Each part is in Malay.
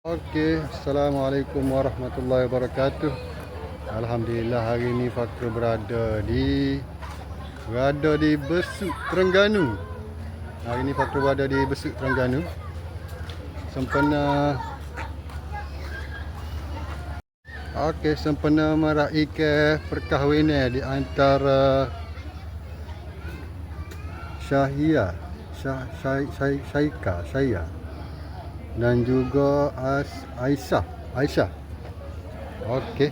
Okey, Assalamualaikum warahmatullahi wabarakatuh. Alhamdulillah hari ini Fakir berada di berada di Besuk Terengganu. Hari ini Fakir berada di Besuk Terengganu. Sempena Okey, sempena meraihkan perkahwinan di antara Syahia, Syah, Syah, Syah, Syaika, Syahia dan juga As Aisyah. Aisyah. Okey.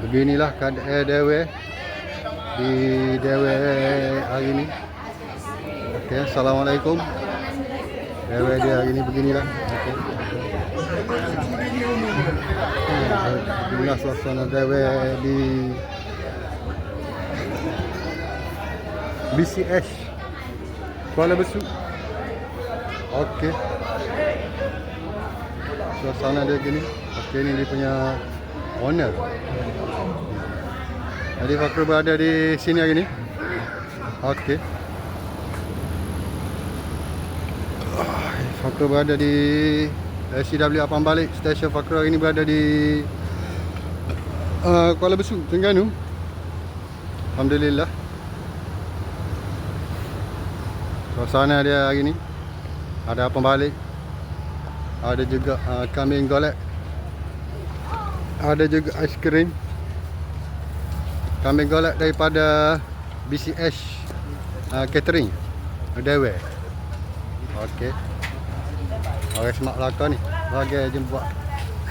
Beginilah keadaan dewe di dewe hari ini. Okey, assalamualaikum. Dewe dia hari ini beginilah. Okey. Inilah suasana dewe di BCS Kuala Besut. Okey. Suasana dia gini. Okey ni dia punya owner. Jadi Fakru berada di sini hari ni. Okey. Ah, Fakru berada di SCW Apam Balik. Stesen Fakru hari ni berada di uh, Kuala Besut, Terengganu. Alhamdulillah. Suasana dia hari ni. Ada Apam Balik. Ada juga uh, kambing golek. Ada juga aiskrim. Kambing golek daripada BCH uh, Catering. Dewe. Okey. Orang semak lakon ni. Bagi jemput.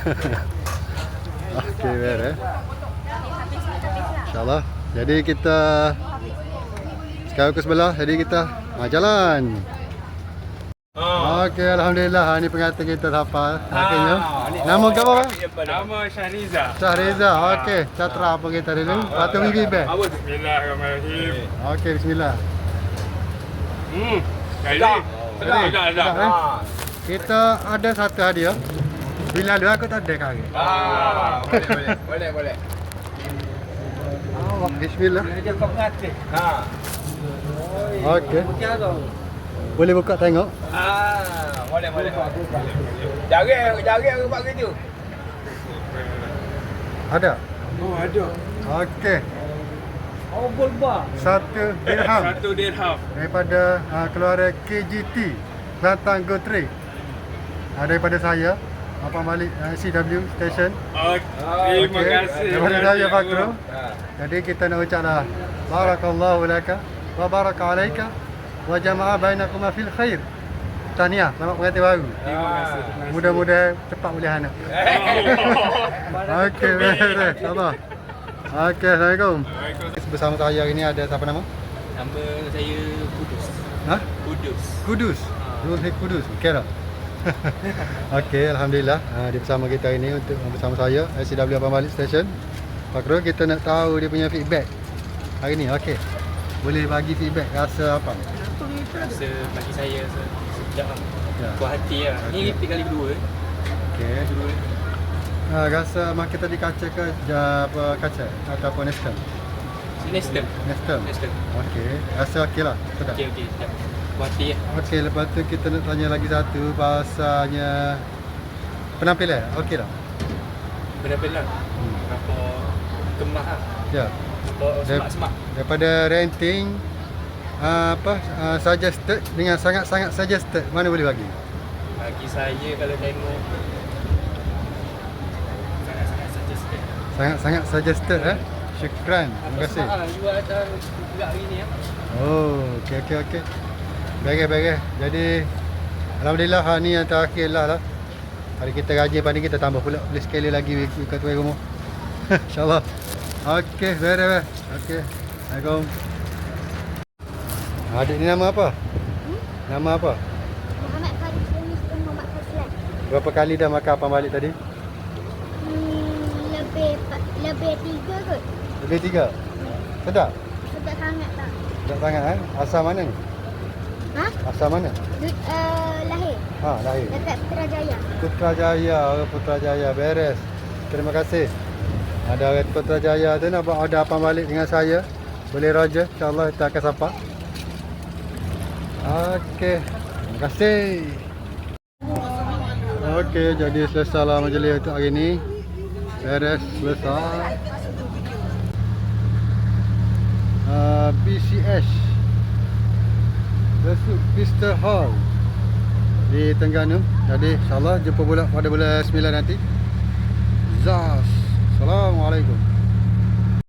Okey, beres. InsyaAllah. Jadi kita sekarang ke sebelah. Jadi kita uh, jalan. Okey, Alhamdulillah. Ha, ni pengantin kita hafal. Akhirnya. Nama kau apa? Nama Syahriza. Syahriza. Okey, catra apa kita dulu. Patu mimpi be. Bismillahirrahmanirrahim. Okey, bismillah. Hmm. Sedap. Sedap, sedap, sedap. Sedap, eh? Kita ada satu hadiah. Bila lu aku tak ada kali. Ah, boleh, boleh. Boleh, boleh. Oh, bismillah. Dia kau pengatih. Ha. Okey. Boleh buka tengok. Ah, boleh, boleh. Jaga, jaga aku buat gitu. Ada. Oh, ada. Okey. Oh, bolba. Satu dirham Satu dirham. daripada uh, keluarga KGT Kelantan Go Trade. Uh, daripada saya apa balik uh, CW station. Oh, terima Okey. kasih. Daripada saya Fakru. Ha. Jadi kita nak ucaplah barakallahu laka wa baraka alaika wa jama'a bainakuma fil khair. Tahniah, selamat pengantin baru. Terima kasih. Mudah-mudahan cepat boleh anak. Okey, baik. InsyaAllah. Okey, Assalamualaikum. Bersama saya hari ini ada siapa nama? Nama saya Kudus. Ha? Kudus. Kudus. Zulhid Kudus. Okey dah. Okey, Alhamdulillah. Ha, dia bersama kita hari ini untuk bersama saya SCW Abang Balik Station. Pak Rul, kita nak tahu dia punya feedback hari ni. Okey. Boleh bagi feedback rasa apa? Rasa bagi saya rasa sedap lah. Ya. Puas hati lah. Ni repeat kali kedua. Okey. Kedua. Ha, rasa makan tadi kaca ke apa kaca ataupun nestem? Nestem. Nestem. Nestem. Okey. Rasa okey lah. Sedap. Okey, okey. Sedap. Puas hati lah. Okey, lepas tu kita nak tanya lagi satu bahasanya penampilan. Okey tak? Benar-benar. Hmm. Apa kemah lah. Ya. Dep- semak-semak. Daripada renting uh, apa uh, suggested dengan sangat-sangat suggested mana boleh bagi? Bagi saya kalau tengok sangat-sangat suggested. Sangat-sangat suggested eh. Syukran. Terima kasih. lah. You ada juga hari ni lah. Oh, okey okey okey. Baik baik. Jadi alhamdulillah hari ni yang terakhir lah lah. Hari kita rajin pada kita tambah pula boleh sekali lagi kat tuai rumah. InsyaAllah. Okey, beres beres. Okey. Assalamualaikum. Adik ni nama apa? Nama apa? Muhammad Farid Yunis bin Muhammad Faslan. Berapa kali dah makan apa balik tadi? Hmm, lebih lebih tiga kot. Lebih tiga. Sedap? Sedap sangat tak? Sedap sangat eh? Asal mana ni? Ha? Asal mana? Dut, uh, lahir Ha, lahir. dekat Putrajaya. Putrajaya, Putrajaya beres. Terima kasih. Ada orang Putrajaya tu nak order apa balik dengan saya. Boleh Roger, insyaAllah kita akan sapa. Okey. Terima kasih. Okey, jadi selesai lah majlis untuk hari ni. Beres, selesai. Uh, BCS Pista Hall di Tengganu. Jadi insyaAllah jumpa pula pada bulan 9 nanti. Zas. Assalamualaikum.